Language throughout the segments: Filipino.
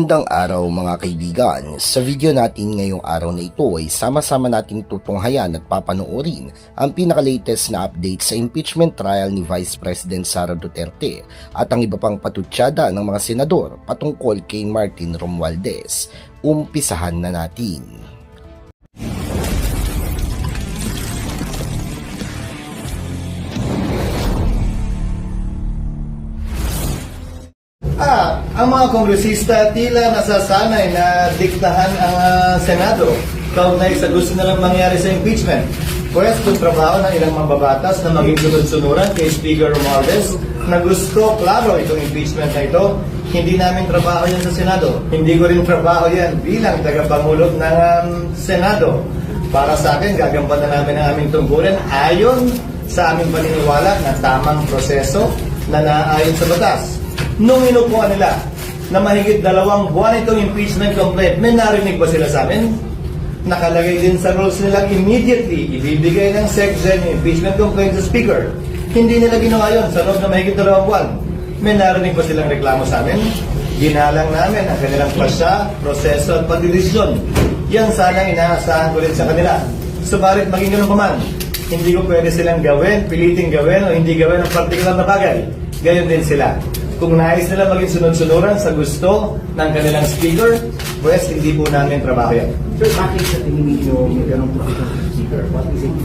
Magandang araw mga kaibigan. Sa video natin ngayong araw na ito ay sama-sama nating tutunghayan at papanoorin ang pinaka-latest na update sa impeachment trial ni Vice President Sara Duterte at ang iba pang patutsada ng mga senador patungkol kay Martin Romualdez. Umpisahan na natin. Ang mga kongresista tila nasasanay na diktahan ang ah, Senado kaugnay sa gusto nilang mangyari sa impeachment. Pwes kung trabaho ng ilang mababatas na maging sunod-sunuran kay Speaker Romualdez na gusto, klaro, itong impeachment na ito, hindi namin trabaho yan sa Senado. Hindi ko rin trabaho yan bilang tagapangulog ng um, Senado. Para sa akin, gagampanan namin ang aming tungkulin ayon sa aming paniniwala na tamang proseso na naayon sa batas. Nung inupuan nila na mahigit dalawang buwan itong impeachment complaint, may narinig ba sila sa amin? Nakalagay din sa rules nilang immediately ibibigay ng SecGen yung impeachment complaint sa Speaker. Hindi nila ginawa yun sa loob na mahigit dalawang buwan. May narinig ba silang reklamo sa amin? Ginalang namin ang kanilang pasya, proseso at pagdidesisyon. Yan sana inaasahan ko rin sa kanila. Subalit maging ganun pa man, hindi ko pwede silang gawin, piliting gawin o hindi gawin ang partikular na bagay. Gayon din sila. Kung nais nila maging sunod-sunuran sa gusto ng kanilang speaker, pues hindi po namin trabaho yan. Sir, bakit sa tingin ninyo may ganong profession speaker? What is it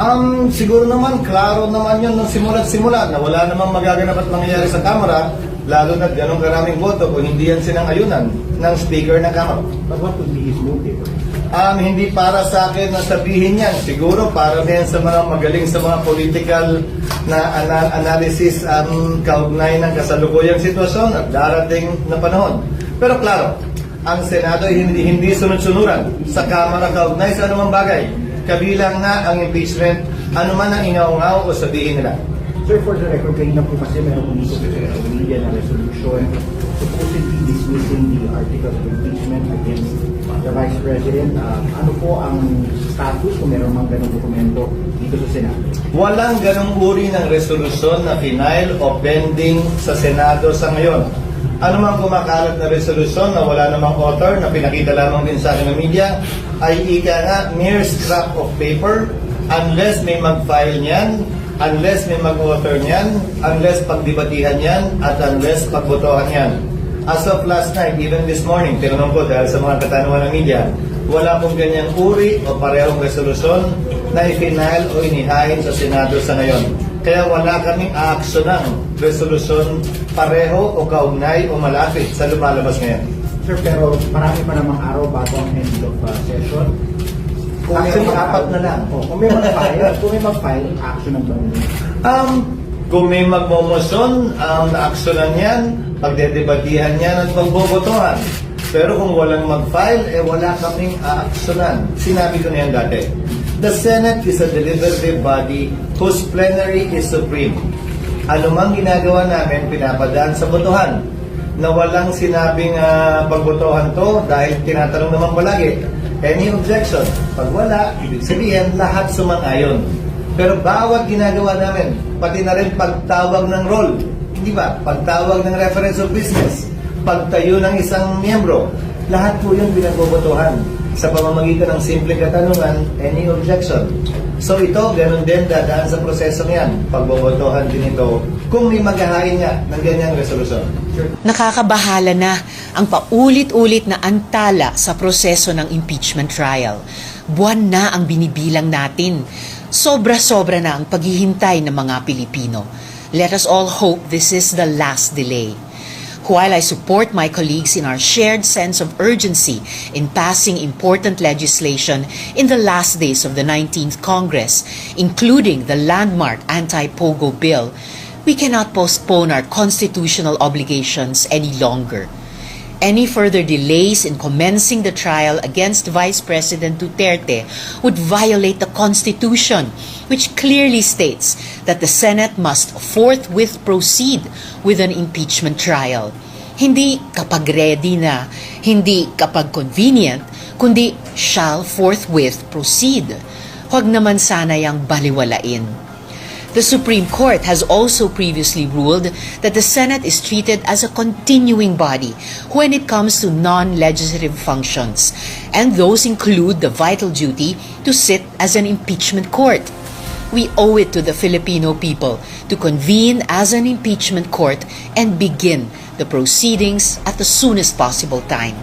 Um, siguro naman, klaro naman yun nung simula't simula na wala namang magaganap at mangyayari sa Kamara, lalo na ganong karaming boto kung hindi yan sinang-ayunan ng speaker ng Kamara. But what would be his motive? Um, hindi para sa akin na sabihin yan. Siguro para din sa mga magaling sa mga political na ana- analysis um, kaugnay ng kasalukuyang sitwasyon at darating na panahon. Pero klaro, ang Senado ay hindi, hindi sunod-sunuran sa Kamara kaugnay sa anumang bagay. Kabilang na ang impeachment, anuman ang ingaungaw o sabihin nila. Sir, for the record, kanina po kasi meron sa social media na resolution supposedly dismissing the article of impeachment against the Vice President. Ah, ano po ang status kung meron mang ganong dokumento dito sa Senado? Walang ganong uri ng resolusyon na final o pending sa Senado sa ngayon. Ano mang kumakalat na resolusyon na wala namang author na pinakita lamang din sa akin ng media ay ika nga mere scrap of paper unless may mag-file niyan, unless may mag-author niyan, unless pagdibatihan niyan, at unless pagbotohan niyan. As of last night, even this morning, tinanong ko dahil sa mga katanungan ng media, wala pong ganyang uri o parehong resolusyon na ifinal o inihain sa Senado sa ngayon. Kaya wala kaming aksyon ng resolusyon pareho o kaugnay o malapit sa lumalabas ngayon. Sir, pero marami pa namang araw bago ang end of uh, session. Actually, mag- apat na lang. Oh, kung may mag-file, kung may mag-file, action ang Pangulo. Um, kung may magmomosyon, ang naaksyonan yan, pagdedebatihan yan at magbobotohan. Pero kung walang mag-file, eh wala kaming aaksyonan. Sinabi ko na yan dati. The Senate is a deliberative body whose plenary is supreme. Ano mang ginagawa namin, pinapadaan sa botohan. Na walang sinabing ah, pagbotohan to dahil tinatanong naman palagi, any objection? Pag wala, ibig sabihin lahat sumang-ayon. Pero bawat ginagawa namin, pati na rin pagtawag ng roll, hindi ba? Pagtawag ng reference of business, pagtayo ng isang miyembro, lahat po yung pinagbobotohan sa pamamagitan ng simpleng katanungan, any objection. So ito, ganun din dadaan sa proseso niyan. Pagbobotohan din ito kung may maghahain nga ng ganyang resolusyon. Nakakabahala na ang paulit-ulit na antala sa proseso ng impeachment trial. Buwan na ang binibilang natin. Sobra-sobra na ang paghihintay ng mga Pilipino. Let us all hope this is the last delay. While I support my colleagues in our shared sense of urgency in passing important legislation in the last days of the 19th Congress, including the landmark anti-POGO bill, we cannot postpone our constitutional obligations any longer. Any further delays in commencing the trial against Vice President Duterte would violate the Constitution, which clearly states that the Senate must forthwith proceed with an impeachment trial. Hindi kapag ready na, hindi kapag convenient, kundi shall forthwith proceed. Huwag naman sana yang baliwalain. The Supreme Court has also previously ruled that the Senate is treated as a continuing body when it comes to non-legislative functions, and those include the vital duty to sit as an impeachment court. We owe it to the Filipino people to convene as an impeachment court and begin the proceedings at the soonest possible time.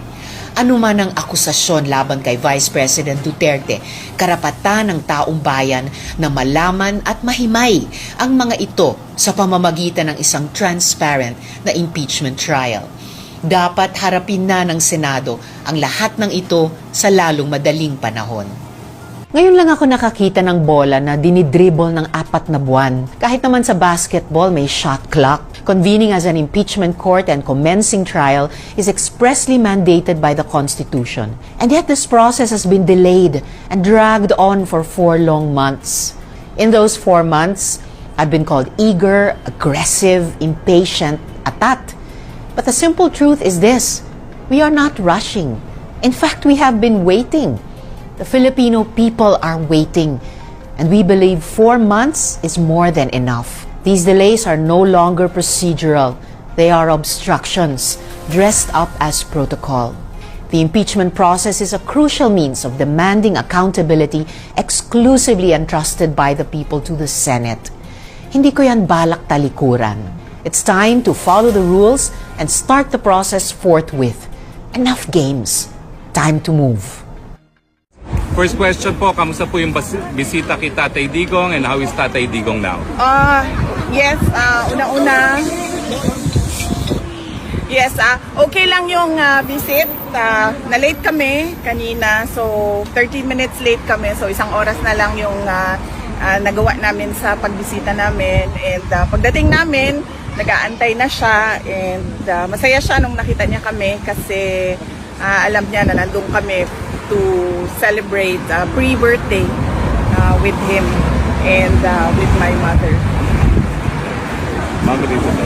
Ano man ang akusasyon laban kay Vice President Duterte, karapatan ng taong bayan na malaman at mahimay ang mga ito sa pamamagitan ng isang transparent na impeachment trial. Dapat harapin na ng Senado ang lahat ng ito sa lalong madaling panahon. Ngayon lang ako nakakita ng bola na dinidribble ng apat na buwan. Kahit naman sa basketball may shot clock. Convening as an impeachment court and commencing trial is expressly mandated by the Constitution. And yet this process has been delayed and dragged on for four long months. In those four months, I've been called eager, aggressive, impatient, atat. But the simple truth is this we are not rushing. In fact, we have been waiting. The Filipino people are waiting, and we believe four months is more than enough. These delays are no longer procedural, they are obstructions dressed up as protocol. The impeachment process is a crucial means of demanding accountability exclusively entrusted by the people to the Senate. Hindi ko yan balak talikuran. It's time to follow the rules and start the process forthwith. Enough games. Time to move. First question po, kamusta po yung bisita kay Tatay Digong and how is Tatay Digong now? Ah, yes, ah, una-una. Yes, ah, okay lang yung ah, visit. Ah, na-late kami kanina, so 30 minutes late kami. So isang oras na lang yung ah, ah, nagawa namin sa pagbisita namin. And ah, pagdating namin, nag-aantay na siya and ah, masaya siya nung nakita niya kami kasi ah, alam niya na nandun kami to celebrate ah, pre-birthday ah, with him and ah, with my mother. Ma'am, dito po.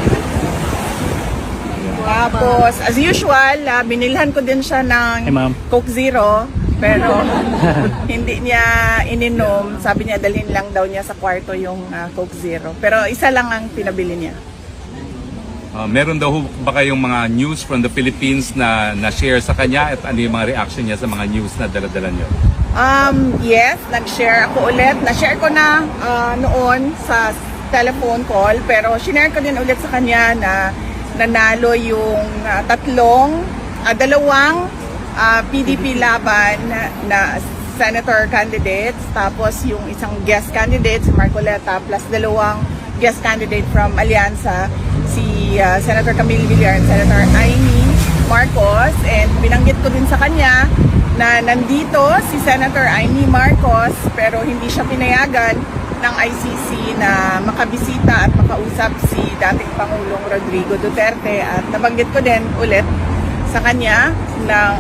Tapos, as usual, ah, binilhan ko din siya ng Coke Zero. Pero hindi niya ininom. Sabi niya, dalhin lang daw niya sa kwarto yung ah, Coke Zero. Pero isa lang ang pinabili niya. Uh, meron daw ho ba kayong mga news from the Philippines na na-share sa kanya at ano yung mga reaction niya sa mga news na daladala niyo? Um, yes, nag-share ako ulit. Na-share ko na ah, noon sa telephone call. Pero shinare ko din ulit sa kanya na nanalo yung ah, tatlong, ah, dalawang ah, PDP laban na, na senator candidates. Tapos yung isang guest candidate, si Marcoleta, plus dalawang guest candidate from Alianza, si ah, Senator Camille Villar and Senator Amy Marcos. And binanggit ko din sa kanya na nandito si Senator Amy Marcos pero hindi siya pinayagan ng ICC na makabisita at makausap si dating Pangulong Rodrigo Duterte at nabanggit ko din ulit sa kanya na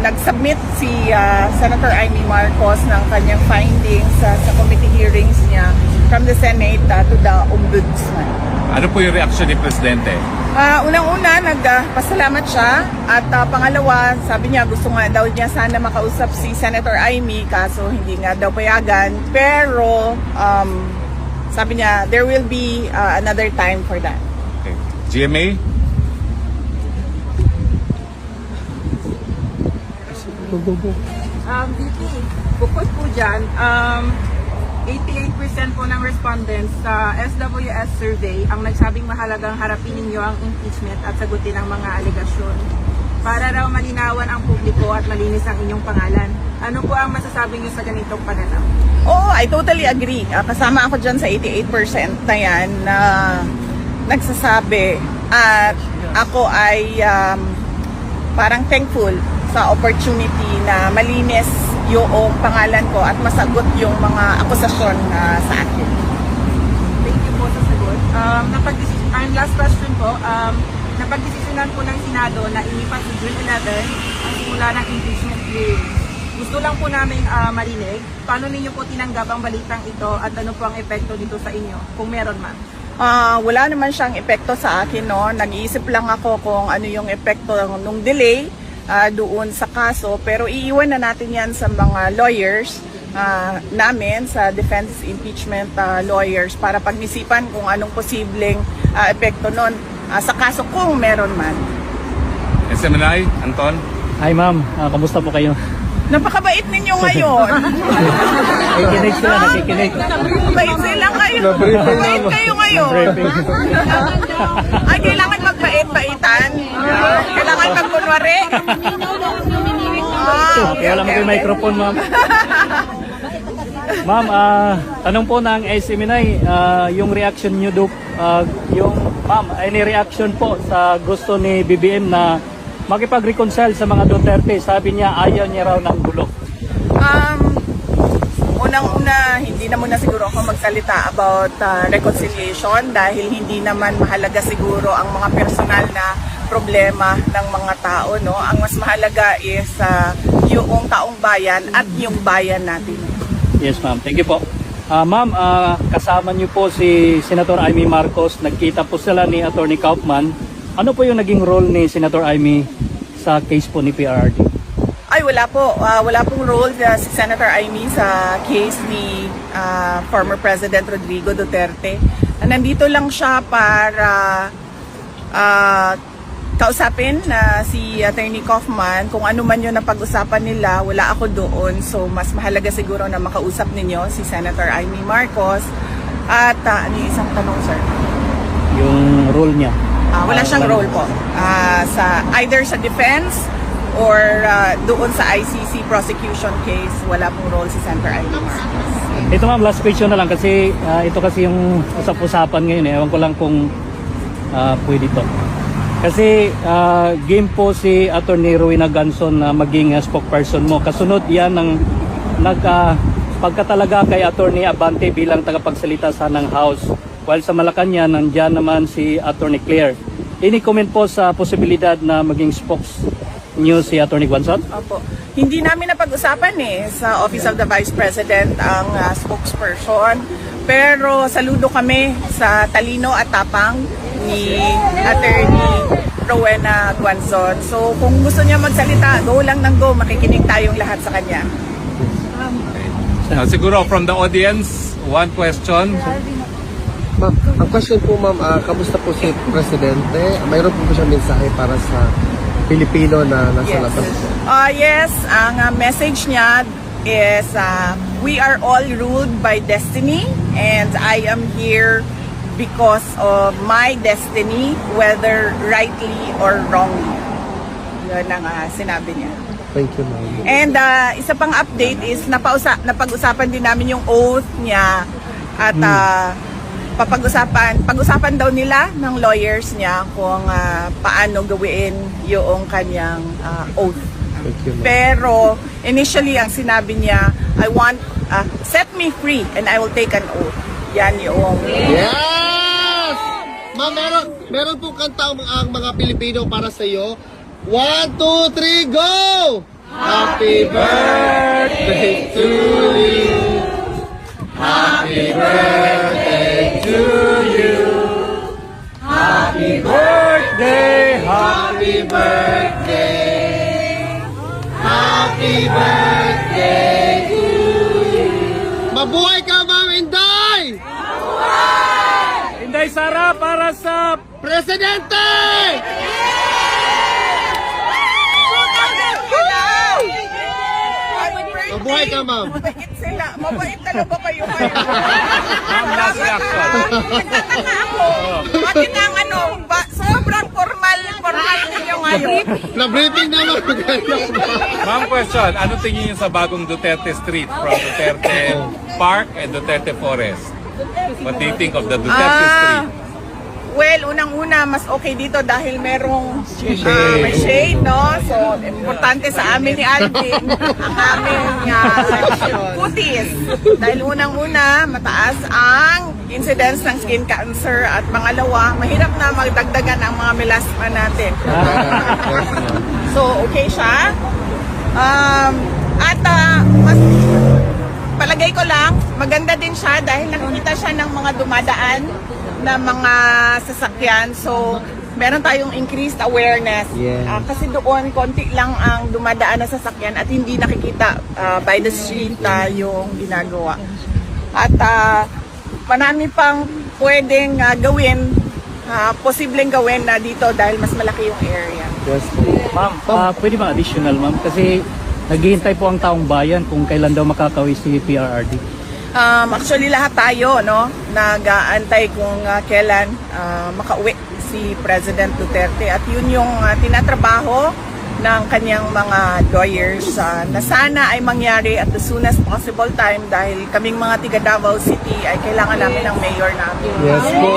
nag-submit si ah, Senator Amy Marcos ng kanyang findings sa, sa committee hearings niya from the Senate ah, to the Ombudsman. Ano po yung reaction ni Presidente? Ah, unang-una, nagpasalamat siya. At ah, pangalawa, sabi niya gusto nga daw niya sana makausap si Senator Amy kaso hindi nga daw payagan. Pero um, sabi niya there will be ah, another time for that. Okay. GMA? Um, VP, bukod po dyan, um, 88% po ng respondents sa SWS survey ang nagsabing mahalagang harapin ninyo ang impeachment at sagutin ang mga alegasyon para raw malinawan ang publiko at malinis ang inyong pangalan. Ano po ang masasabi niyo sa ganitong pananaw? Oo, I totally agree. Ah, kasama ako dyan sa 88% na yan na nagsasabi. At ako ay um, parang thankful sa opportunity na malinis yung pangalan ko at masagot yung mga akusasyon na sa akin. Thank you po sa sagot. Um, ang last question po, um, napagdesisyonan po ng Senado na ilipat sa June 11 ang simula ng impeachment hearing. Gusto lang po namin ah, marinig, paano ninyo po tinanggap ang balitang ito at ano po ang epekto dito sa inyo, kung meron man. Ah, wala naman siyang epekto sa akin, no? Nag-iisip lang ako kung ano yung epekto nung delay ah, doon sa kaso. Pero iiwan na natin yan sa mga lawyers ah, namin sa defense impeachment ah, lawyers para pag-isipan kung anong posibleng ah, epekto nun ah, sa kaso kung meron man. SMNI, Anton? Hi ma'am, Ah, kamusta po kayo? Napakabait ninyo ngayon. Nakikinig sila, nakikinig. Mabait sila ngayon. Mabait kayo ngayon. Ay, kailangan magbait-baitan. Kailangan magkunwari. Ah, Kaya wala mo yung microphone ma'am. Ma'am, ah, tanong po ng SMNI, ah, yung reaction nyo do, ah, yung, ma'am, any reaction po sa gusto ni BBM na makipag-reconcile sa mga Duterte. Sabi niya, ayaw niya raw ng gulo. Um, unang-una, hindi na muna siguro ako magsalita about uh, reconciliation dahil hindi naman mahalaga siguro ang mga personal na problema ng mga tao. No? Ang mas mahalaga is uh, yung taong bayan at yung bayan natin. Yes ma'am, thank you po. Ah, ma'am, ah, kasama niyo po si Senator Amy Marcos. Nagkita po sila ni Attorney Kaufman. Ano po yung naging role ni Senator Amy sa case po ni PRRD? Ay, wala po. Ah, wala pong role uh, si Senator Amy sa case ni ah, former President Rodrigo Duterte. Nandito lang siya para ah, kausapin na si Attorney Kaufman kung ano man yun na pag-usapan nila, wala ako doon. So, mas mahalaga siguro na makausap ninyo si Senator Amy Marcos. At ah, ano yung isang tanong, sir? Yung role niya? Ah, wala Ah, siyang role po. Ah, sa either sa defense or ah, doon sa ICC prosecution case, wala pong role si Senator Amy Marcos. Ito ma'am, last question na lang kasi ah, ito kasi yung usap-usapan ngayon eh. Ewan ko lang kung ah, pwede to. Kasi ah, game po si Attorney Rowena Ganson na maging ah, spokesperson mo. Kasunod yan ng nag ah, pagkatalaga kay Attorney Abante bilang tagapagsalita sa ng House. While sa Malacanang, nandyan naman si Attorney Claire. Any comment po sa posibilidad na maging spokes niyo si Attorney Ganson? Opo. Hindi namin napag-usapan eh sa Office of the Vice President ang ah, spokesperson. Pero saludo kami sa talino at tapang ni Attorney Rowena Guanzon. So kung gusto niya magsalita, go lang ng go. Makikinig tayong lahat sa kanya. Uh, siguro from the audience, one question. Ma'am, ang question po ma'am, ah, kamusta po si Presidente? Mayroon po ba siyang mensahe para sa Pilipino na nasa Yes. labas? Uh, yes, ang uh, message niya is uh, we are all ruled by destiny and I am here because of my destiny, whether rightly or wrongly. Yun ang uh, sinabi niya. Thank you ma'am. And uh, isa pang update is napausa napag-usapan din namin yung oath niya at uh, papag-usapan pag-usapan daw nila ng lawyers niya kung uh, paano gawin yung kanyang uh, oath. You. Pero initially ang sinabi niya, I want uh, set me free and I will take an oath. Yan yung Yes! Ma'am, meron, meron pong kanta ang mga Pilipino para sa iyo. One, two, three, go! Happy birthday to you. Happy birthday Happy birthday, happy birthday. Happy birthday to you. Mabuhay ka, Ma'am Inday! Inday Sara para sa Presidente! Mabuhay ka, ma'am. Mabait sila. Mabait talaga kayo. Ma'am, last reaction. Nagtataka ako. Bakit ang ano, ba, sobrang formal, formal ninyo ngayon. Na-briefing naman. Ma'am, question. Ano tingin niyo sa bagong Duterte Street from Duterte Park and Duterte Forest? What do you think of the Duterte Ah, Street? Well, unang-una, mas okay dito dahil merong ah, may shade, no? So, importante sa amin ni Alvin ang aming uh, putis. Dahil unang-una, mataas ang incidence ng skin cancer at pangalawa, mahirap na magdagdagan ang mga melasma natin. So, okay siya. Um, at ah, mas palagay ko lang, maganda din siya dahil nakikita siya ng mga dumadaan na mga sasakyan. So, meron tayong increased awareness. Yes. Ah, kasi doon, konti lang ang dumadaan na sasakyan at hindi nakikita ah, by the street ah, yung ginagawa. At ah, marami pang pwedeng ah, gawin, ah, posibleng gawin na dito dahil mas malaki yung area. Yes po. Ma'am, ah, pwede ba additional ma'am? Kasi naghihintay po ang taong bayan kung kailan daw makakawi si PRRD. Um, actually lahat tayo no nag-aantay kung ah, kailan ah, makauwi si President Duterte at yun yung ah, tinatrabaho ng kanyang mga lawyers ah, na sana ay mangyari at the soonest possible time dahil kaming mga tiga Davao City ay kailangan namin ng mayor namin. Yes po.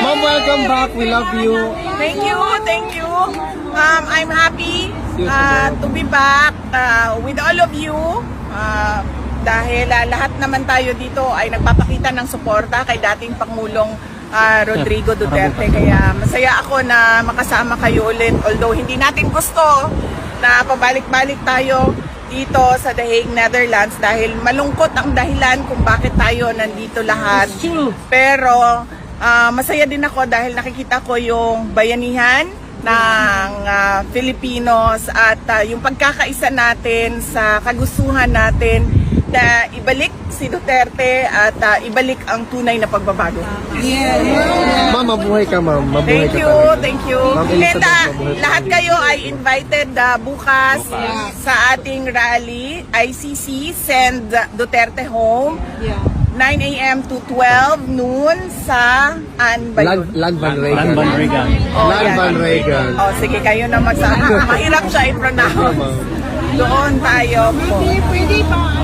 Ma'am, welcome back. We love you. Thank you, thank you. Um, I'm happy uh, to be back uh, with all of you. Uh, dahil uh, lahat naman tayo dito ay nagpapakita ng suporta kay dating Pangulong uh, Rodrigo Duterte. Kaya masaya ako na makasama kayo ulit. Although hindi natin gusto na pabalik-balik tayo dito sa The Hague, Netherlands dahil malungkot ang dahilan kung bakit tayo nandito lahat. Pero ah, masaya din ako dahil nakikita ko yung bayanihan ng ah, Filipinos at ah, yung pagkakaisa natin sa kagustuhan natin na ibalik si Duterte at ah, ibalik ang tunay na pagbabago. Ma'am, mabuhay ka, ma'am. Mabuhay Thank ka you, talaga. thank you. And ka. lahat kayo ay invited ah, bukas sa ating rally, ICC, Send Duterte Home. 9 a.m. to 12 noon sa An ba yun? Land, Van Reagan. Land Van Reagan. Oh, Land. Van Reagan. Oh, sige, kayo na magsabi. Mahirap siya i-pronounce. Doon tayo po. Pwede pa.